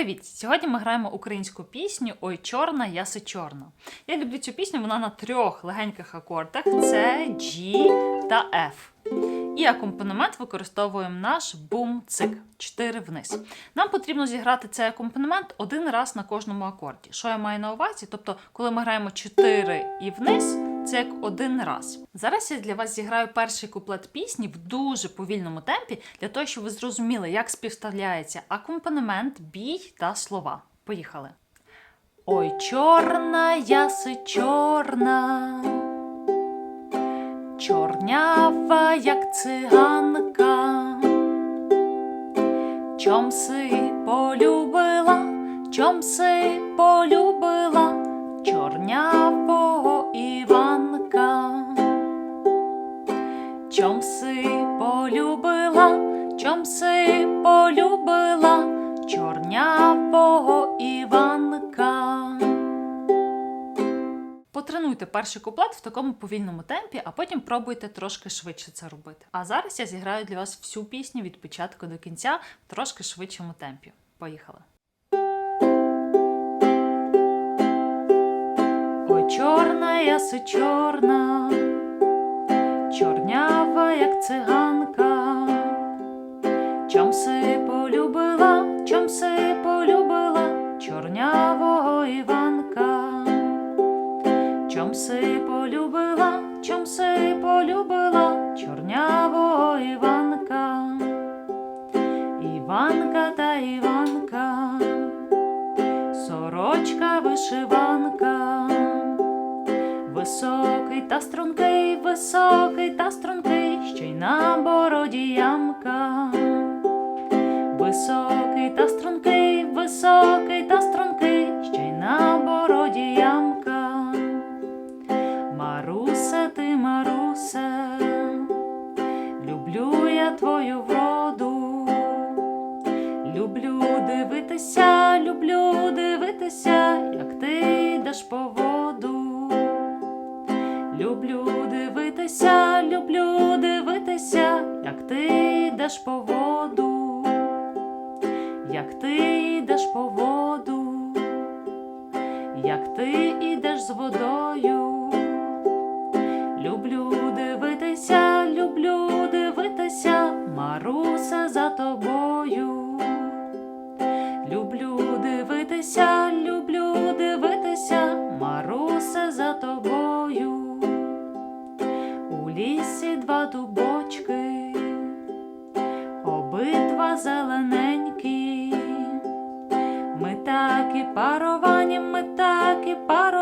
Привіт! Сьогодні ми граємо українську пісню Ой, чорна, яси чорна. Я люблю цю пісню, вона на трьох легеньких акордах: це G та F. І акомпанемент використовуємо наш бум-цик 4 вниз. Нам потрібно зіграти цей акомпанемент один раз на кожному акорді. Що я маю на увазі? Тобто, коли ми граємо 4 і вниз, це як один раз. Зараз я для вас зіграю перший куплет пісні в дуже повільному темпі, для того, щоб ви зрозуміли, як співставляється акомпанемент, бій та слова. Поїхали. Ой, чорна, яси чорна, чорнява, як циганка. Чом си полюбила, чом си полюбила чорнявого Іванка. Чом си полюбила, чом си полюбила чорнявого Іванка. Потренуйте перший куплет в такому повільному темпі, а потім пробуйте трошки швидше це робити. А зараз я зіграю для вас всю пісню від початку до кінця в трошки швидшому темпі. Поїхали! Ой, чорна яси чорна, як циганка. Чом си полюбила, чом си полюбила чорнявого Іванка. Чом си полюбила, чом си полюбила чорнявого Іванка. Іванка та Іванка, сорочка вишиванка. Високий та стрункий, високий та стрункий, ще й на бороді ямка. Високий та стрункий, високий та стрункий, ще й на бороді ямка. Марусе, ти, Марусе, люблю я твою вроду. Люблю дивитися, люблю дивитися, Люблю дивитися, люблю дивитися, як ти йдеш по воду, як ти йдеш по воду, як ти йдеш з водою. Люблю дивитися, люблю дивитися, Марусе за тобою. Люблю дивитися, У лісі два дубочки, обидва зелененькі. Ми так і паровані, ми так і паровані,